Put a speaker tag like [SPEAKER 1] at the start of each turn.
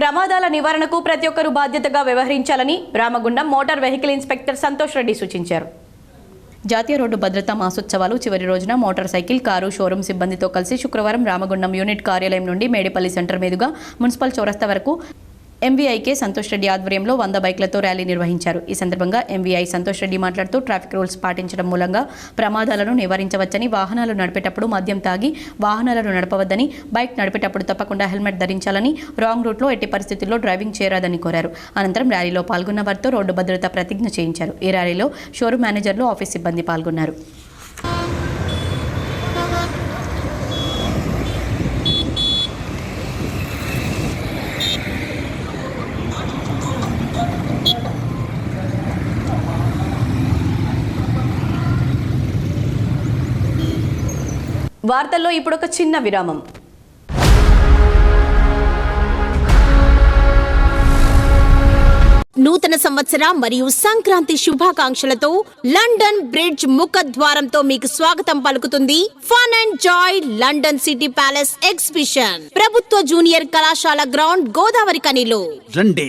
[SPEAKER 1] ప్రమాదాల నివారణకు ప్రతి ఒక్కరూ బాధ్యతగా వ్యవహరించాలని Ramagundam motor vehicle inspector Santosh Reddy సూచించారు. జాతీయ రోడ్డు భద్రతా మాసోత్సవాలు చివరి రోజున మోటార్ సైకిల్ కారు షోరూం సిబ్బందితో కలిసి శుక్రవారం రామగుండం యూనిట్ కార్యాలయం నుండి మేడిపల్లి సెంటర్ మీదుగా మున్సిపల్ చౌరస్తా వరకు ఎంవీఐకే సంతోష్ రెడ్డి ఆధ్వర్యంలో వంద బైక్లతో ర్యాలీ నిర్వహించారు. ఈ సందర్భంగా ఎంవీఐ సంతోష్ రెడ్డి మాట్లాడుతూ ట్రాఫిక్ రూల్స్ పాటించడం మూలంగా ప్రమాదాలను నివారించవచ్చని వాహనాలు నడిపేటప్పుడు మద్యం తాగి వాహనాలను నడపవద్దని బైక్ నడిపేటప్పుడు తప్పకుండా హెల్మెట్ ధరించాలని రాంగ్ రూట్లో ఎట్టి పరిస్థితుల్లో డ్రైవింగ్ చేయరాదని కోరారు. అనంతరం ర్యాలీలో పాల్గొన్న వారితో రోడ్డు భద్రత ప్రతిజ్ఞ చేయించారు. ఈ ర్యాలీలో షోరూమ్ మేనేజర్లు ఆఫీస్ సిబ్బంది పాల్గొన్నారు. వార్తల్లో ఇప్పుడు ఒక చిన్న విరామం.
[SPEAKER 2] నూతన సంవత్సర మరియు సంక్రాంతి శుభాకాంక్షలతో లండన్ బ్రిడ్జ్ ముఖద్వారంతో మీకు స్వాగతం పలుకుతుంది fun and joy London city palace exhibition ప్రభుత్వ జూనియర్ కళాశాల గ్రౌండ్ గోదావరి కనిలో.
[SPEAKER 3] రండి.